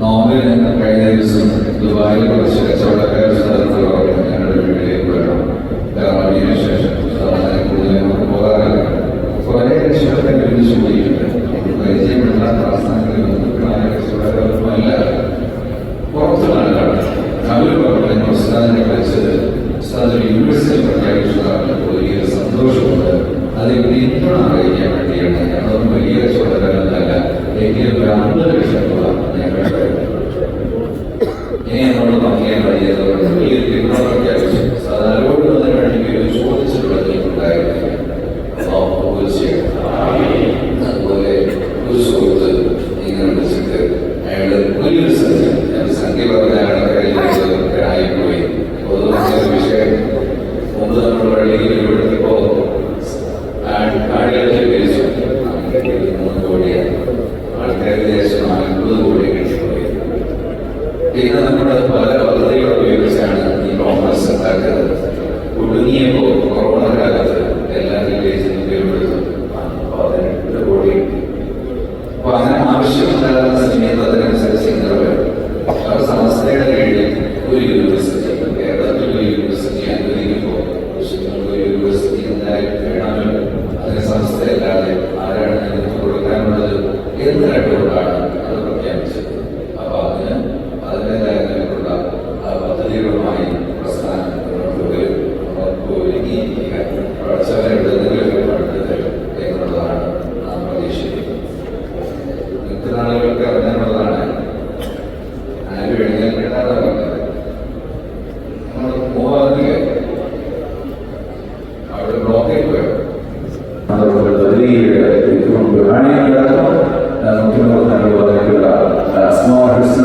നോമിൽ ഞങ്ങൾ കഴിഞ്ഞ ദിവസം ദുബായിൽ കുറച്ച് കച്ചവടക്കാർ സ്ഥലത്ത് ഞങ്ങളുടെ വീട്ടിലേക്ക് വരണം കാരണം ശേഷം കൂടുതൽ പോകാറില്ല. കുറേ ലക്ഷത്തെ ചോദിച്ചിട്ടുണ്ട്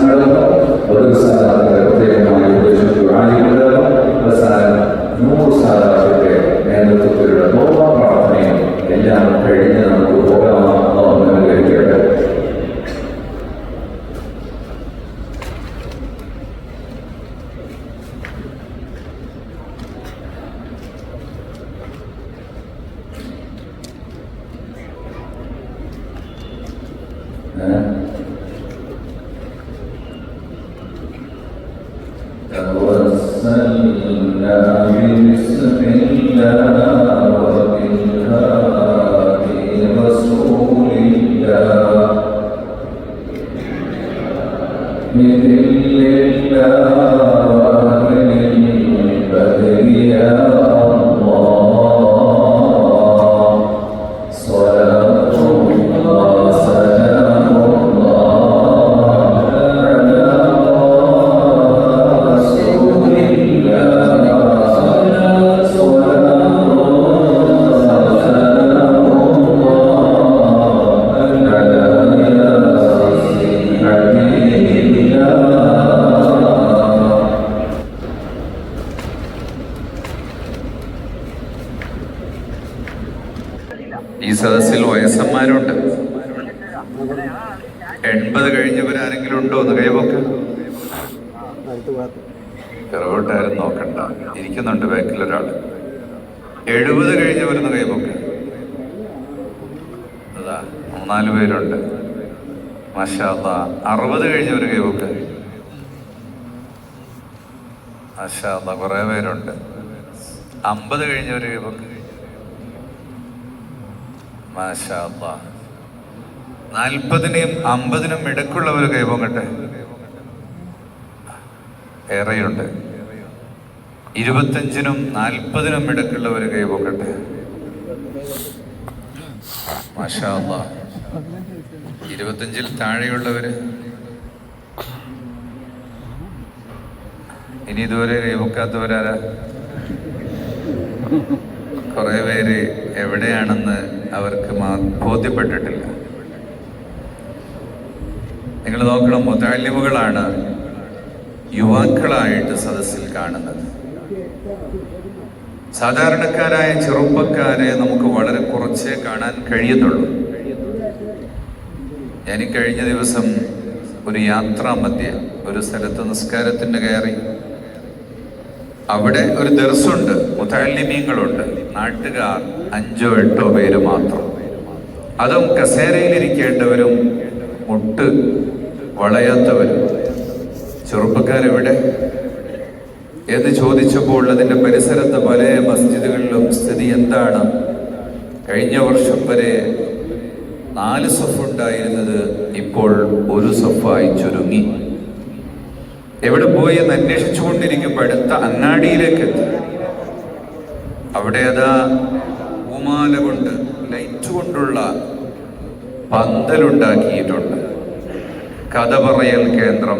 Gracias. mediante ഈ സദസ്സിൽ വയസ്സന്മാരുണ്ട്. എൺപത് കഴിഞ്ഞവരാരെങ്കിലും ഉണ്ടോ എന്ന് കൈവൊക്കെ പിറകോട്ടാരും നോക്കണ്ട. ഇരിക്കുന്നുണ്ട് ബാക്കിൽ ഒരാൾ. എഴുപത് കഴിഞ്ഞവരെന്ന് കൈവൊക്കെ അതാ മൂന്നാൽ പേരുണ്ട്. മഷാദ അറുപത് കഴിഞ്ഞവർ കൈവൊക്കെ മഷാദ കുറേ പേരുണ്ട്. അമ്പത് കഴിഞ്ഞവർ കൈവൊക്കെ നാൽപ്പതിനെയും അമ്പതിനും ഇടക്കുള്ളവർ ഒരു കൈപൊങ്ങട്ടെ? ഏറെയുണ്ട്. ഇരുപത്തഞ്ചിനും നാൽപ്പതിനും ഇടക്കുള്ളവർ ഒരു കൈപൊക്കട്ടെ ഇരുപത്തഞ്ചിൽ താഴെയുള്ളവര്? ഇനി ഇതുവരെ കൈപൊക്കാത്തവരാരാ? കുറെ പേര് എവിടെയാണെന്ന് അവർക്ക് ബോധ്യപ്പെട്ടിട്ടില്ല. നിങ്ങൾ നോക്കണം മുതാലിമുകളാണ് യുവാക്കളായിട്ട് സദസ്സിൽ കാണുന്നത്. സാധാരണക്കാരായ ചെറുപ്പക്കാരെ നമുക്ക് വളരെ കുറച്ചേ കാണാൻ കഴിയത്തുള്ളൂ. ഞാൻ കഴിഞ്ഞ ദിവസം ഒരു യാത്രാ മധ്യ ഒരു സ്ഥലത്ത് നിസ്കാരത്തിന് കയറി. അവിടെ ഒരു ദർസുണ്ട് മുതാലിമീങ്ങളുണ്ട് നാട്ടുകാർ. അഞ്ചോ എട്ടോ പേര് മാത്രം. അതും കസേരയിലിരിക്കേണ്ടവരും മുട്ട് വളയാത്തവരും. ചെറുപ്പക്കാരെവിടെ? എന്ന് ചോദിച്ചപ്പോൾ അതിന്റെ പരിസരത്ത് പല മസ്ജിദുകളിലും സ്ഥിതി എന്താണ്? കഴിഞ്ഞ വർഷം വരെ നാല് സഫുണ്ടായിരുന്നത് ഇപ്പോൾ ഒരു സഫായി ചുരുങ്ങി. എവിടെ പോയി എന്ന് അന്വേഷിച്ചുകൊണ്ടിരിക്കുമ്പോൾ അടുത്ത അങ്ങാടിയിലേക്ക് എത്തി. അവിടെ അതാ പൂമാല കൊണ്ട് ലൈറ്റ് കൊണ്ടുള്ള പന്തലുണ്ടാക്കിയിട്ടുണ്ട്. കഥ പറയൽ കേന്ദ്രം.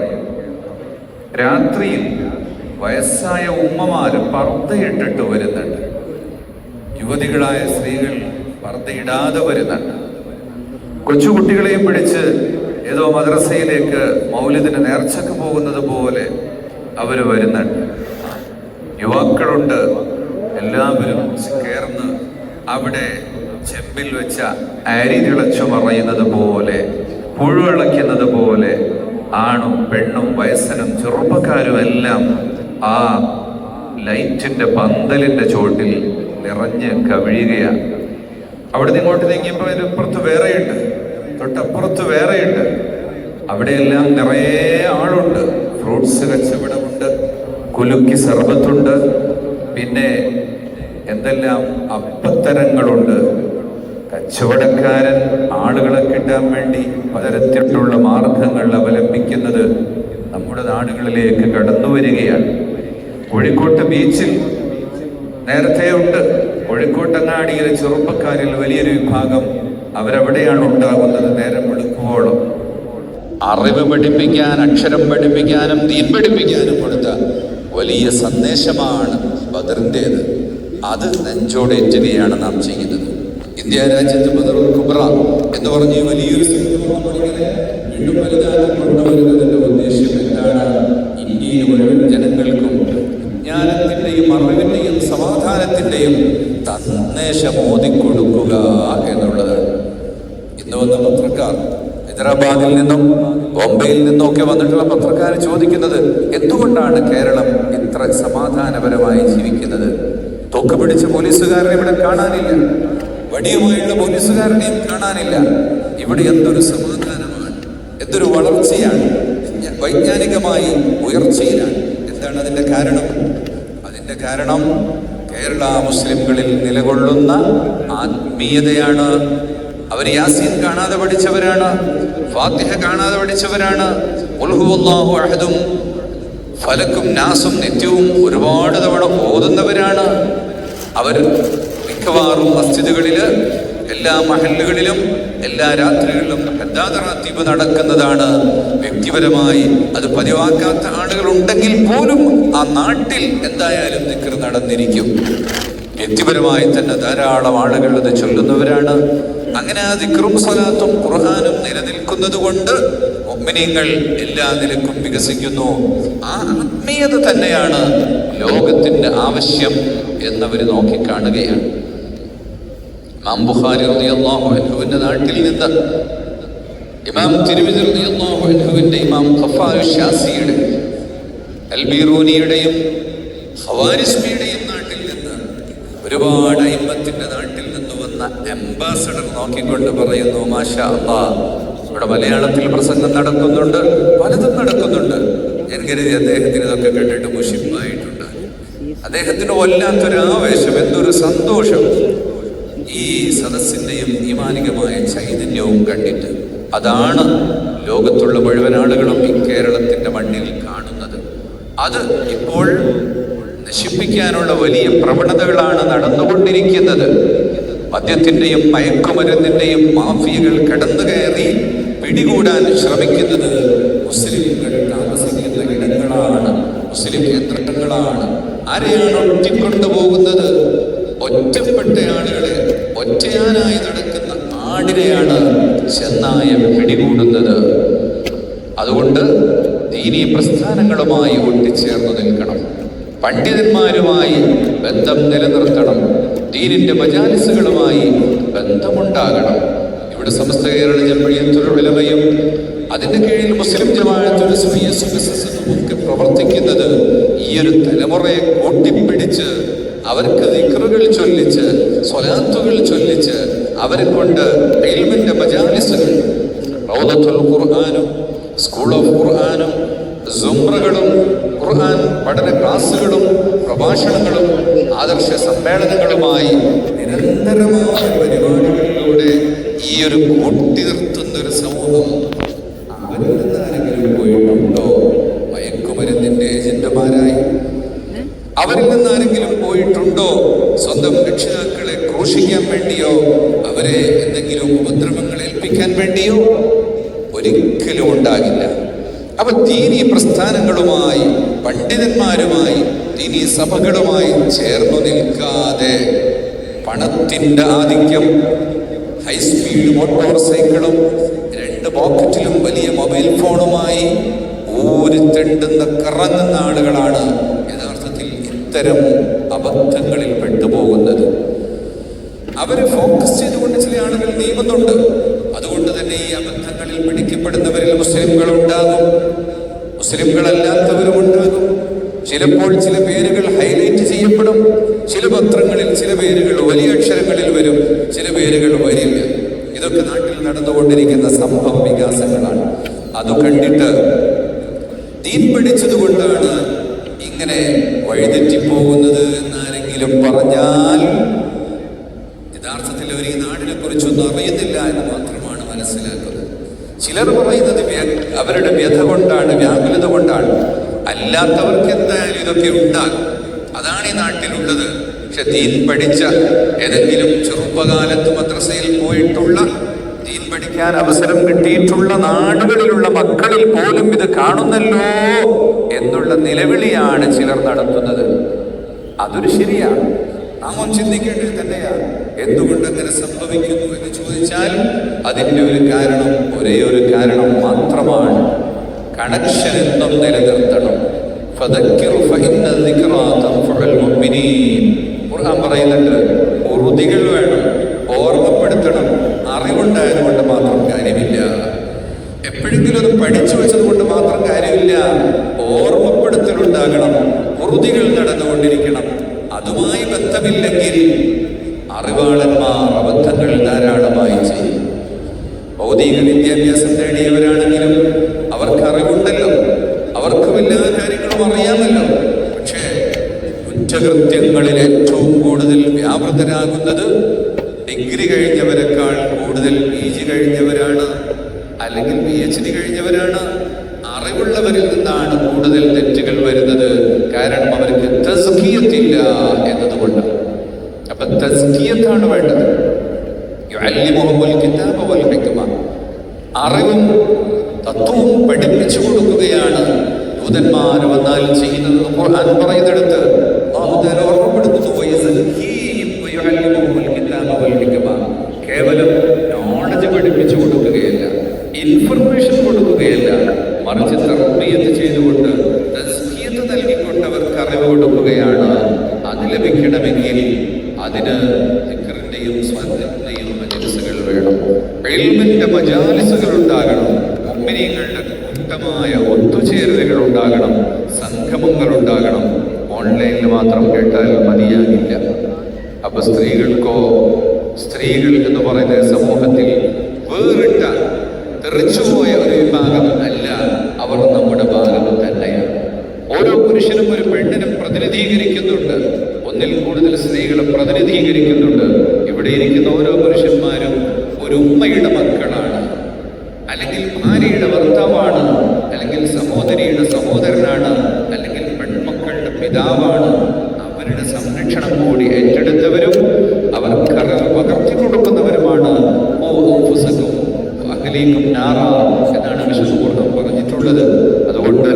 രാത്രിയിൽ വയസ്സായ ഉമ്മമാര് പർദ്ദയിട്ടിട്ട് വരുന്നുണ്ട്. യുവതികളായ സ്ത്രീകൾ പർദ്ദയിടാതെ വരുന്നുണ്ട്. കൊച്ചുകുട്ടികളെയും പിടിച്ച് ഏതോ മദ്രസയിലേക്ക് മൗലിദിന് നേർച്ചക്ക് പോകുന്നത് പോലെ അവർ വരുന്നുണ്ട്. യുവാക്കളുണ്ട്. എല്ലാവരും ചേർന്ന് അവിടെ ചെമ്പിൽ വെച്ച അരി തിളച്ചു മറയുന്നത് പോലെ പുഴുവിളയ്ക്കുന്നത് പോലെ ആണും പെണ്ണും വയസ്സനും ചെറുപ്പക്കാരും എല്ലാം ആ ലൈറ്റിന്റെ പന്തലിന്റെ ചോട്ടിൽ നിറഞ്ഞ് കവിഴുകയാണ്. അവിടെ ഇങ്ങോട്ട് നീങ്ങിയപ്പോൾ ഇപ്പുറത്ത് വേറെയുണ്ട്. തൊട്ടപ്പുറത്ത് വേറെയുണ്ട്. അവിടെയെല്ലാം നിറയെ ആളുണ്ട്. ഫ്രൂട്ട്സ് കച്ചവടമുണ്ട്. കുലുക്കി സർബത്തുണ്ട്. പിന്നെ എന്തെല്ലാം അപ്പത്തരങ്ങളുണ്ട്. കച്ചവടക്കാരൻ ആളുകളെ കിട്ടാൻ വേണ്ടി പലതരത്തിലുള്ള മാർഗങ്ങൾ അവലംബിക്കുന്നത് നമ്മുടെ നാടുകളിലേക്ക് കടന്നു വരികയാണ്. കോഴിക്കോട്ട് ബീച്ചിൽ നേരത്തെ ഉണ്ട്. കോഴിക്കോട്ടങ്ങാടിയിലെ ചെറുപ്പക്കാരിൽ വലിയൊരു വിഭാഗം അവരവിടെയാണ് ഉണ്ടാകുന്നത് നേരം വെളുക്കുവോളം. അറിവ് പഠിപ്പിക്കാൻ അക്ഷരം പഠിപ്പിക്കാനും തീൻ പഠിപ്പിക്കാനും കൊടുത്ത വലിയ സന്ദേശമാണ് ബദറിന്റെത്. അത് നെഞ്ചോടേറ്റുകയാണ് നാം ചെയ്യുന്നത്. ഇന്ത്യ രാജ്യത്ത് ബദർ കുബ്ര എന്ന് പറഞ്ഞ് വലിയ വലിയൊരു വീണ്ടും വലുതാക്കി കൊണ്ടുവരുന്നതിന്റെ ഉദ്ദേശം എന്താണ്? ഇന്ത്യയിൽ മുഴുവൻ ജനങ്ങൾക്കും ജ്ഞാനത്തിന്റെയും അറിവിന്റെയും സമാധാനത്തിന്റെയും സന്ദേശം ഓതിക്കൊടുക്കുക എന്നുള്ളതാണ് ഇന്ന് വന്ന പത്രക്കാർ ഹൈദരാബാദിൽ നിന്നും ബോംബെയിൽ നിന്നും ഒക്കെ വന്നിട്ടുള്ള പത്രക്കാർ ചോദിക്കുന്നത് എന്തുകൊണ്ടാണ് കേരളം ഇത്ര സമാധാനപരമായി ജീവിക്കുന്നത്? തോക്ക് പിടിച്ച പോലീസുകാരനെ ഇവിടെ കാണാനില്ല. വടിയുമായുള്ള പോലീസുകാരനെയും കാണാനില്ല. ഇവിടെ എന്തൊരു സമാധാനമാണ്. എന്തൊരു വളർച്ചയാണ്. വിജ്ഞ- വൈജ്ഞാനികമായി ഉയർച്ചയിലാണ്. എന്താണ് അതിന്റെ കാരണം? അതിന്റെ കാരണം കേരള മുസ്ലിംകളിൽ നിലകൊള്ളുന്ന ആത്മീയതയാണ്. അവർ യാസീൻ കാണാതെ പഠിച്ചവരാണ്. ഫാത്തിഹ കാണാതെ പഠിച്ചവരാണ്. ഫലക്കും നാസും നിത്യവും ഒരുപാട് തവണ ഓതുന്നവരാണ്. അവർ മിക്കവാറും മസ്ജിദുകളിൽ എല്ലാ മഹല്ലുകളിലും എല്ലാ രാത്രികളിലും ഹദ്ദാദറാത്തീബ് നടക്കുന്നതാണ്. വ്യക്തിപരമായി അത് പതിവാക്കാത്ത ആളുകൾ ഉണ്ടെങ്കിൽ പോലും ആ നാട്ടിൽ എന്തായാലും നിക്കർ നടന്നിരിക്കും. വ്യക്തിപരമായി തന്നെ ധാരാളം ആളുകൾ അത് ചൊല്ലുന്നവരാണ്. അങ്ങനെ ആ ദിക്റും സ്വലാത്തും ഖുർഹാനും നിലനിൽക്കുന്നത് കൊണ്ട് ഒമ്മിനിയങ്ങൾ എല്ലാ നിലക്കും വികസിക്കുന്നു. ആ ആത്മീയത തന്നെയാണ് ലോകത്തിന്റെ ആവശ്യം. എന്നവർ നോക്കിക്കാണുകയാണ്. അൻഹുവിന്റെ നാട്ടിൽ നിന്ന് ഇമാം തിരുവിതിർഹുവിന്റെ ഇമാം ഖഫാഉ ഷാസിയുടെ അൽബീറൂനിയുടെയും ഖവാരിസ്മിയുടെയും നാട്ടിൽ നിന്ന് ഒരുപാട് അയിമത്തിന്റെ നാട്ടിൽ നിന്ന് വന്ന അംബാസഡർ നോക്കിക്കൊണ്ട് പറയുന്നു മാഷാ ഇവിടെ മലയാളത്തിൽ പ്രസംഗം നടക്കുന്നുണ്ട് പലതും നടക്കുന്നുണ്ട്. ഞാൻ കരുതി അദ്ദേഹത്തിന് ഇതൊക്കെ കേട്ടിട്ട് മുഷിപ്പായിട്ടുണ്ട് അദ്ദേഹത്തിന് വല്ലാത്തൊരു ആവേശം എന്തൊരു സന്തോഷം. ഈ സദസ്സിന്റെയും ഈമാനികമായ ചൈതന്യവും കണ്ടിട്ട് അതാണ് ലോകത്തുള്ള മുഴുവൻ ആളുകളും ഈ കേരളത്തിന്റെ മണ്ണിൽ കാണുന്നത്. അത് ഇപ്പോൾ നശിപ്പിക്കാനുള്ള വലിയ പ്രവണതകളാണ് നടന്നുകൊണ്ടിരിക്കുന്നത്. മദ്യത്തിന്റെയും മയക്കുമരുന്നിന്റെയും മാഫിയകൾ കടന്നു കയറി പിടികൂടാൻ ശ്രമിക്കുന്നത് മുസ്ലിംകൾ താമസിക്കുന്ന ഇടങ്ങളാണ് മുസ്ലിം കേന്ദ്രങ്ങളാണ് ആരെയാണ് ഒറ്റിക്കൊണ്ടുപോകുന്നത് ഒറ്റപ്പെട്ട ആളുകളെ ഒറ്റയാനായി നടക്കുന്ന ആടിനെയാണ് ചെന്നായ പിടികൂടുന്നത്. അതുകൊണ്ട് ദീനീ പ്രസ്ഥാനങ്ങളുമായി ഒട്ടിച്ചേർന്ന് നിൽക്കണം. പണ്ഡിതന്മാരുമായി ബന്ധം നിലനിർത്തണം. ദീനിന്റെ മജാലിസുകളുമായി ബന്ധമുണ്ടാകണം. ഇവിടെ സമസ്ത കേരള ജമഴിയത്തുൽ അതിന്റെ കീഴിൽ മുസ്ലിം ജമാഅത്തുൽ ഒക്കെ പ്രവർത്തിക്കുന്നത് ഈ ഒരു തലമുറയെ കൂട്ടിപ്പിടിച്ച് അവർക്ക് ദിക്റുകൾ ചൊല്ലിച്ച് സ്വലാത്തുകൾ ചൊല്ലിച്ച് അവരെ കൊണ്ട് ഇൽമിന്റെ മജാലിസുകൾ റൗദത്തുൽ ഖുർആനും സ്കൂൾ ഓഫ് ഖുർആാനും സുംറകളും ഖുർആൻ പഠന ക്ലാസ്സുകളും പ്രഭാഷണങ്ങളും ആദർശ സമ്മേളനങ്ങളുമായി നിരന്തരമായ പരിപാടികളിലൂടെ ഈ ഒരു കൂട്ടി നിർത്തുന്ന ഒരു സമൂഹം അവരിൽ നിന്ന് ആരെങ്കിലും പോയിട്ടുണ്ടോ മയക്കുമരുന്നിന്റെ ഏജന്റുമാരായി അവരിൽ നിന്ന് ആരെങ്കിലും പോയിട്ടുണ്ടോ? സ്വന്തം രക്ഷിതാക്കളെ ക്രൂശിക്കാൻ വേണ്ടിയോ? അവരെ എന്തെങ്കിലും ഉപദ്രവങ്ങൾ ഏൽപ്പിക്കാൻ വേണ്ടിയോ? ഒരിക്കലും ഉണ്ടാകില്ല. അപ്പൊ ദീനി പ്രസ്ഥാനങ്ങളുമായി പണ്ഡിതന്മാരുമായി ദീനി സഭകളുമായി ചേർന്നു നിൽക്കാതെ പണത്തിന്റെ ആധിക്യം ഹൈസ്പീഡ് മോട്ടോർ സൈക്കിളും രണ്ട് പോക്കറ്റിലും വലിയ മൊബൈൽ ഫോണുമായി ഊരിത്തെണ്ടുന്ന കറങ്ങുന്ന ആളുകളാണ് ഇത്തരം അബദ്ധങ്ങളിൽ പെട്ടുപോകുന്നത്. അവരെ ഫോക്കസ് ചെയ്തുകൊണ്ട് ചില ആളുകൾ നീങ്ങുന്നുണ്ട് അതുകൊണ്ട് തന്നെ ഈ അബദ്ധങ്ങളിൽ പിടിക്കപ്പെടുന്നവരിൽ മുസ്ലിംകൾ ഉണ്ടാകും മുസ്ലിംകളല്ലാത്തവരും ഉണ്ടാകും ചിലപ്പോൾ ചില പേരുകൾ ഹൈലൈറ്റ് ചെയ്യപ്പെടും. ചില പത്രങ്ങളിൽ ചില പേരുകൾ വലിയ അക്ഷരങ്ങളിൽ വരും. ചില പേരുകൾ വരില്ല. ഇതൊക്കെ നാട്ടിൽ നടന്നുകൊണ്ടിരിക്കുന്ന സംഭവ വികാസങ്ങളാണ്. അത് കണ്ടിട്ട് ദീൻ പിടിച്ചതുകൊണ്ടാണ് ഇങ്ങനെ വഴിതെറ്റിപ്പോകുന്നത് എന്നാരെങ്കിലും പറഞ്ഞാൽ യഥാർത്ഥത്തിൽ അവർ ഈ നാടിനെ കുറിച്ചൊന്നും അറിയുന്നില്ല എന്ന് മാത്രമാണ് മനസ്സിലാക്കുന്നത്. ചിലർ പറയുന്നത് അവരുടെ വ്യഥ കൊണ്ടാണ് വ്യാകുലത കൊണ്ടാണ്. അല്ലാത്തവർക്ക് എന്തായാലും ഇതൊക്കെ ഉണ്ടാകും. അതാണ് ഈ നാട്ടിലുള്ളത്. പക്ഷെ തീൻ പഠിച്ച ഏതെങ്കിലും ചെറുപ്പകാലത്ത് മദ്രസയിൽ പോയിട്ടുള്ള ദീൻ പഠിക്കാൻ അവസരം കിട്ടിയിട്ടുള്ള നാടുകളിലുള്ള മക്കളിൽ പോലും ഇത് കാണുന്നല്ലോ എന്നുള്ള നിലവിളിയാണ് ചിലർ നടത്തുന്നത്. അതൊരു ശരിയാണ്. നാം ചിന്തിക്കേണ്ടത് തന്നെയാണ്. എന്തുകൊണ്ട് അങ്ങനെ സംഭവിക്കുന്നു എന്ന് ചോദിച്ചാൽ അതിന്റെ ഒരു കാരണം ഒരേ ഒരു കാരണം മാത്രമാണ്. കണക്ഷൻ എന്നും നിലനിർത്തണം. ഖുർആൻ പറയുന്നുണ്ട് ഉറുതികൾ വേണം ഓർമ്മപ്പെടുത്തണം. അറിവുണ്ടായത് കൊണ്ട് മാത്രം കാര്യമില്ല. എപ്പോഴെങ്കിലും അത് പഠിച്ചു വെച്ചത് കൊണ്ട് മാത്രം കാര്യമില്ല. ഓർമ്മപ്പെടുത്തലുണ്ടാകണം. കുറുതികൾ നടന്നുകൊണ്ടിരിക്കണം. അതുമായി ബന്ധമില്ലെങ്കിൽ അറിവാളന്മാർ അബദ്ധങ്ങൾ ധാരാളമായി ചെയ്യും. ഭൗതിക വിദ്യാഭ്യാസം നേടിയവരാണെങ്കിലും അവർക്ക് അറിവുണ്ടല്ലോ. അവർക്കും എല്ലാ കാര്യങ്ങളും അറിയാമല്ലോ. പക്ഷേ കുറ്റകൃത്യങ്ങളിൽ ഏറ്റവും കൂടുതൽ വ്യാപൃതരാകുന്നത് ഡിഗ്രി കഴിഞ്ഞവരെക്കാൾ കൂടുതൽ പി ജി കഴിഞ്ഞവരാണ് അല്ലെങ്കിൽ പി എച്ച് ഡി കഴിഞ്ഞവരാണ്. അറിവുള്ളവരിൽ നിന്നാണ് കൂടുതൽ തെറ്റുകൾ വരുന്നത്. കാരണം അവർക്ക് തസ്കീയത്തില്ല എന്നതുകൊണ്ട്. അപ്പൊ തസ്കീയത്താണ് വേണ്ടത്. അറിവും തത്വവും പഠിപ്പിച്ചു കൊടുക്കുകയാണ് ദൂതന്മാർ വന്നാൽ ചെയ്യുന്നത് ഖുർആൻ പറയുന്നിടത്ത്. ഇൻഫർമേഷൻ കൊടുക്കുകയല്ല. മറിച്ച് തർബിയത്ത് ചെയ്തുകൊണ്ട് തസ്കിയത്ത് നൽകിക്കൊണ്ട് അവർക്ക് അറിവ് കൊടുക്കുകയാണ്. അത് ലഭിക്കണമെങ്കിൽ അതിന് ദിക്റിന്റെയും സ്വന്തത്തിന്റെയും മജലിസുകൾ വേണം. എൽമിന്റെ മജാലിസുകൾ ഉണ്ടാകണം. മുഅ്മിനീങ്ങളുടെ കൂട്ടമായ ഒത്തുചേരലുകൾ ഉണ്ടാകണം. സംഗമങ്ങൾ ഉണ്ടാകണം. ഓൺലൈനിൽ മാത്രം കേട്ടാൽ മതിയാകില്ല. അപ്പൊ സ്ത്രീകൾക്കോ സ്ത്രീകൾ എന്ന് പറയുന്ന സമൂഹത്തിൽ വേറിട്ട തെറിച്ചുപോയ ഒരു വിഭാഗം അല്ല അവർ നമ്മുടെ ഭാഗം തന്നെയാണ്. ഓരോ പുരുഷനും ഒരു പെണ്ണിനും പ്രതിനിധീകരിക്കുന്നുണ്ട്. ഒന്നിൽ കൂടുതൽ സ്ത്രീകളെ പ്രതിനിധീകരിക്കുന്നുണ്ട്. ഇവിടെ ഇരിക്കുന്ന ഓരോ പുരുഷന്മാരും ഒരു ഉമ്മയുടെ മക്കളാണ്. അല്ലെങ്കിൽ ഭാര്യയുടെ ഭർത്താവാണ് അല്ലെങ്കിൽ സഹോദരിയുടെ സഹോദരനാണ് അല്ലെങ്കിൽ പെൺമക്കളുടെ പിതാവാണ് അവരുടെ സംരക്ഷണം കൂടി ഏറ്റെടുത്തവരും അവർക്ക് അറിവ് പകർത്തി കൊടുക്കുന്നവരുമാണ് ഓ അൻഫുസക്കും അഹ്ലീക്കും നാറ എന്നാണ് വിശുദ്ധ ഖുർആൻ പറഞ്ഞിട്ടുള്ളത് അതുകൊണ്ട്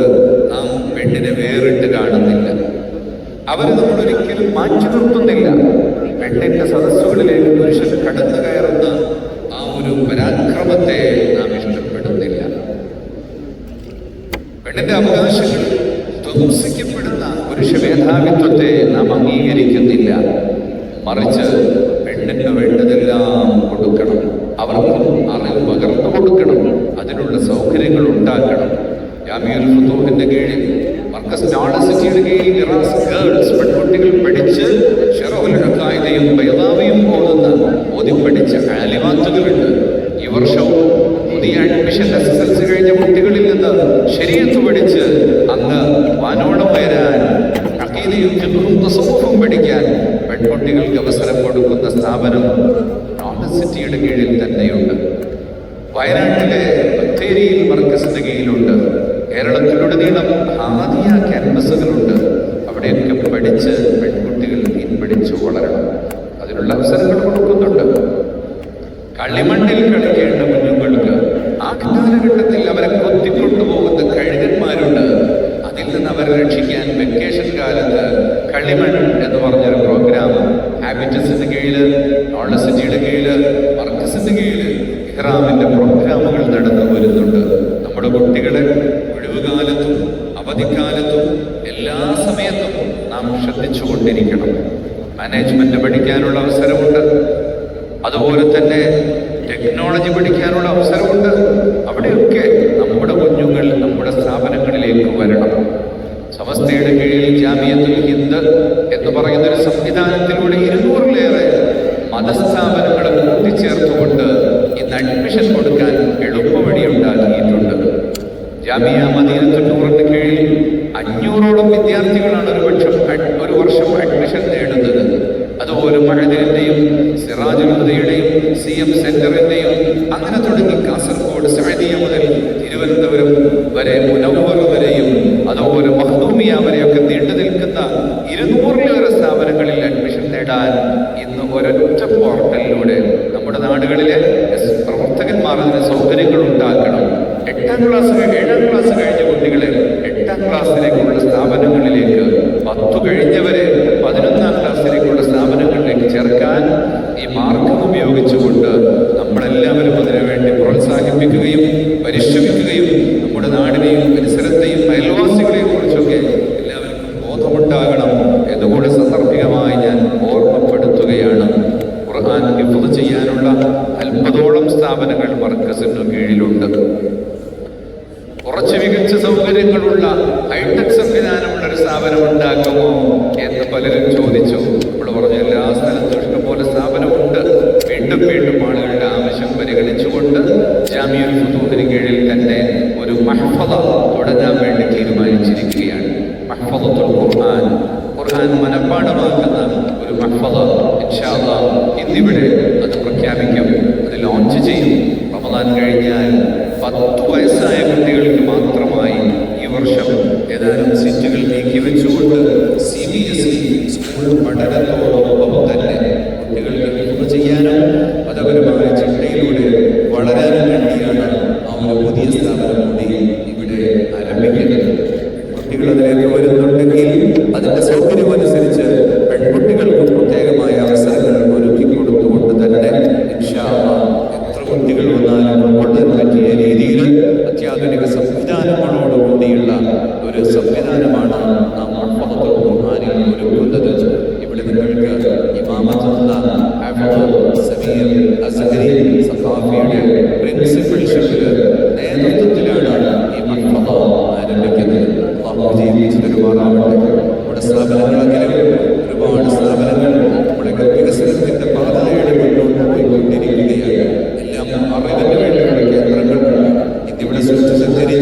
നാം പെണ്ണിനെ വേറിട്ട് കാണുന്നില്ല അവരെ നമ്മൾ ഒരിക്കലും മാറ്റി നിർത്തുന്നില്ല പെണ്ണിന്റെ സദസ്സുകളിലേക്ക് പുരുഷൻ കടന്നു കയറുന്ന ആ ഒരു പരാക്രമത്തെ നാം ഇഷ്ടപ്പെടുന്നില്ല പെണ്ണിന്റെ അവകാശങ്ങൾ ധ്വംസിക്കപ്പെടുന്ന പുരുഷ മേധാവിത്വത്തെ നാം അംഗീകരിക്കുന്നില്ല മറിച്ച് പെണ്ണിന് വേണ്ടതെല്ലാം കൊടുക്കണം അവർക്കും അറിവ് പകർന്നു കൊടുക്കണം അതിനുള്ള സൗകര്യങ്ങൾ ഉണ്ടാക്കണം. ജാമിയൽ ഫുത്തൂഹിന്റെ കീഴിൽ മർക്കസ് യൂണിവേഴ്സിറ്റിയുടെ കീഴിൽ ഇറാസ് ഗേൾസ് പെൺകുട്ടികൾ പഠിച്ച് ഷെറോഹുൽ ഹക്കായിദയും ബൈദാവിയും പോകുന്ന ഓതി പഠിച്ച ആലിവാത്തുകളുണ്ട് ഈ വർഷവും പുതിയ admission S S L C കഴിഞ്ഞ കുട്ടികളിൽ നിന്ന് ശരിയെന്ന് പഠിച്ച് അങ്ങ് വാനോളം വരാൻ അക്കീതയും ഫിഖും തസവ്വുഫും പഠിക്കാൻ പെൺകുട്ടികൾക്ക് അവസരം കൊടുക്കുന്ന സ്ഥാപനം യൂണിവേഴ്സിറ്റിയുടെ കീഴിൽ തന്നെയുണ്ട്. വയനാട്ടിലെ ബത്തേരിയിൽ മർക്കസിന്റെ കീഴിലുണ്ട്. കേരളത്തിലുടനീളം ആദ്യ ക്യാമ്പസുകളുണ്ട് അവിടെയൊക്കെ പഠിച്ച് പെൺകുട്ടികൾ നീൻ പഠിച്ചു വളരണം. അതിനുള്ള അവസരങ്ങൾ കൊടുക്കുന്നുണ്ട്. കളിമണ്ണിൽ കളിക്കേണ്ട കുഞ്ഞുങ്ങൾക്ക് ആ കാലഘട്ടത്തിൽ അവരെ കൊത്തിക്കൊണ്ടുപോകുന്ന കഴുകന്മാരുണ്ട്. അതിൽ നിന്ന് അവരെ രക്ഷിക്കാൻ വെക്കേഷൻ കാലത്ത് കളിമൺ എന്ന് പറഞ്ഞൊരു പ്രോഗ്രാം ഹാബിറ്റസിന്റെ കീഴിൽ സിറ്റിയുടെ കീഴിൽ മർക്കസിന്റെ കീഴിൽ ഇഹ്റാമിന്റെ പ്രോഗ്രാമുകൾ നടന്നു വരുന്നുണ്ട് നമ്മുടെ കുട്ടികളെ ഒഴിവുകാലത്തും അവധിക്കാലത്തും എല്ലാ സമയത്തും നാം ശ്രദ്ധിച്ചുകൊണ്ടിരിക്കണം. മാനേജ്മെന്റ് പഠിക്കാനുള്ള അവസരമുണ്ട്. അതുപോലെ തന്നെ ടെക്നോളജി പഠിക്കാനുള്ള അവസരമുണ്ട്. അവിടെയൊക്കെ നമ്മുടെ കുഞ്ഞുങ്ങൾ നമ്മുടെ സ്ഥാപനങ്ങളിലേക്ക് വരണം. സമസ്തയുടെ കീഴിൽ ജാമിയത്തുൽ ഹിന്ദ് എന്ന് പറയുന്ന ഒരു സംവിധാനത്തിലൂടെ ഇരുന്നൂറിലേറെ മതസ്ഥാപനങ്ങളെ കൂട്ടിച്ചേർത്തുകൊണ്ട് ഇന്ന് അഡ്മിഷൻ കൊടുക്കാൻ എളുപ്പവഴി ഉണ്ടാക്കിയിട്ടുണ്ട് ജാമിയ മദീനത്തുന്നൂറിന്റെ കീഴിൽ അഞ്ഞൂറോളം വിദ്യാർത്ഥികളാണ് ഒരു പക്ഷം അഡ്- ഒരു വർഷം അഡ്മിഷൻ നേടുന്നത് അതുപോലെ മഴദിന്റെയും സിറാജുലുദയുടെയും സി എം സെന്ററിന്റെയും അങ്ങനെ തുടങ്ങി കാസർഗോഡ് സഅദിയ മുതൽ തിരുവനന്തപുരം വരെ മുനവ്വർ വരെയും അതുപോലെ മഹദൂമിയ വരെയൊക്കെ നീണ്ടു നിൽക്കുന്ന ഇരുന്നൂറിലേറെ സ്ഥാപനങ്ങളിൽ അഡ്മിഷൻ നേടാൻ ഇന്ന് ഒരൊറ്റ പോർട്ടലിലൂടെ നമ്മുടെ നാടുകളിലെ എസ് പ്രവർത്തകന്മാർ അതിന് സൗകര്യങ്ങൾ ഉണ്ടാക്കണം എട്ടാം ക്ലാസ് ഏഴാം ക്ലാസ് കഴിഞ്ഞ കുട്ടികളെ എട്ടാം ക്ലാസ്സിലേക്കുള്ള സ്ഥാപനങ്ങളിലേക്ക് പത്തു കഴിഞ്ഞവരെ പതിനൊന്നാം ക്ലാസ്സിലേക്കുള്ള സ്ഥാപനങ്ങളിലേക്ക് ചേർക്കാൻ ഈ മാർഗം ഉപയോഗിച്ചുകൊണ്ട് നമ്മളെല്ലാവരും അതിനുവേണ്ടി പ്രോത്സാഹിപ്പിക്കുകയും പരിശ്രമിക്കുകയും നമ്മുടെ നാടിനെയും പരിസരത്തെയും അയൽവാസികളെയും കുറിച്ചൊക്കെ എല്ലാവർക്കും ബോധമുണ്ടാകണം എന്നുകൂടെ സന്ദർഭികമായി ഞാൻ ഓർമ്മപ്പെടുത്തുകയാണ്. ഖുർആൻ ഹിഫ്ള് ചെയ്യാനുള്ള അല്പതോളം സ്ഥാപനങ്ങൾ മർക്കസിന് കീഴിലുണ്ട്. മികച്ച സൗകര്യങ്ങളുള്ള ഹൈടെക് സംവിധാനമുള്ള ഒരു സ്ഥാപനം ഉണ്ടാക്കുമോ എന്ന് പലരും ചോദിച്ചു. നമ്മൾ പറഞ്ഞു എല്ലാ സ്ഥലത്തും ഇഷ്ടംപോലെ സ്ഥാപനമുണ്ട്. വീണ്ടും വീണ്ടും ആളുകളുടെ ആവശ്യം പരിഗണിച്ചുകൊണ്ട് ജാമ്യൽ ഫുതൂഹിന് കീഴിൽ തന്നെ ഒരു മഹ്ഫദ തുടങ്ങാൻ വേണ്ടി തീരുമാനിച്ചിരിക്കുകയാണ് മഹ്ഫദത്തുൽ ഖുർആൻ ഖുർആൻ മനഃപ്പാഠമാക്കുന്ന ഒരു മഹ്ഫദ ഇൻഷാ അല്ലാഹ് ഇന്നിവിടെ അത് പ്രഖ്യാപിക്കും അത് ലോഞ്ച് ചെയ്യും റമദാൻ കഴിഞ്ഞാൽ പത്ത് വയസ്സായ കുട്ടികൾക്ക് മാത്രമായി ഈ വർഷം ഏതാനും സീറ്റുകൾ നീക്കി വെച്ചുകൊണ്ട് C B S E school പഠനത്തോടൊപ്പം തന്നെ കുട്ടികൾക്ക് ഹിഫ്ള് ചെയ്യാനും മതപരമായ ചിട്ടയിലൂടെ വളരാനും വേണ്ടിയാണ് ആ ഒരു പുതിയ സ്ഥാപനം കൂടി ഇവിടെ ആരംഭിക്കുന്നത് കുട്ടികൾ അതിലേക്ക് വരുന്നുണ്ടെങ്കിൽ അതിന്റെ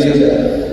സഞ്ചരിച്ച അംബാസഡർ